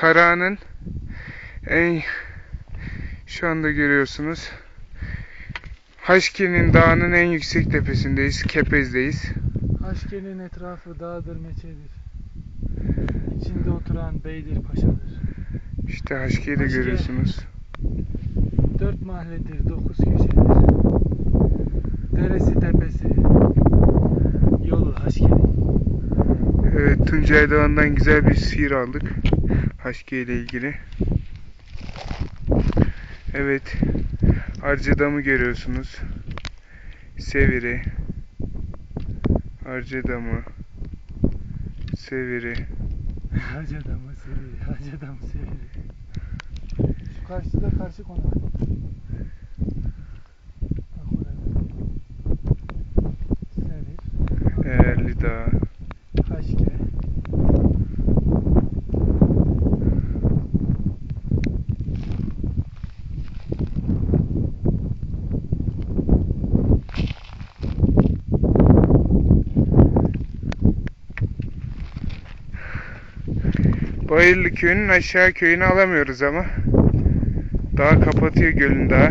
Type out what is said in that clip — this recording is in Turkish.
Karahan'ın en şu anda görüyorsunuz. Haşki'nin dağının en yüksek tepesindeyiz. Kepez'deyiz. Haşke'nin etrafı dağdır meçedir. İçinde oturan beydir paşadır. İşte Haşki'yi de Haşki. görüyorsunuz. Dört mahalledir, dokuz köşedir. Deresi tepesi. Yolu Haşke'nin. Evet Tuncay Dağı'ndan güzel bir sihir aldık. Haşki ile ilgili. Evet. Arcadam'ı görüyorsunuz. Seviri. Arcadam'ı. Seviri. Hacı adamı severi, hacı adamı severi. Şu karşıda karşı konak. Bak orada. Sevir. Dağı. Haşke. Bayırlı köyünün aşağı köyünü alamıyoruz ama. Dağ kapatıyor gölün dağı.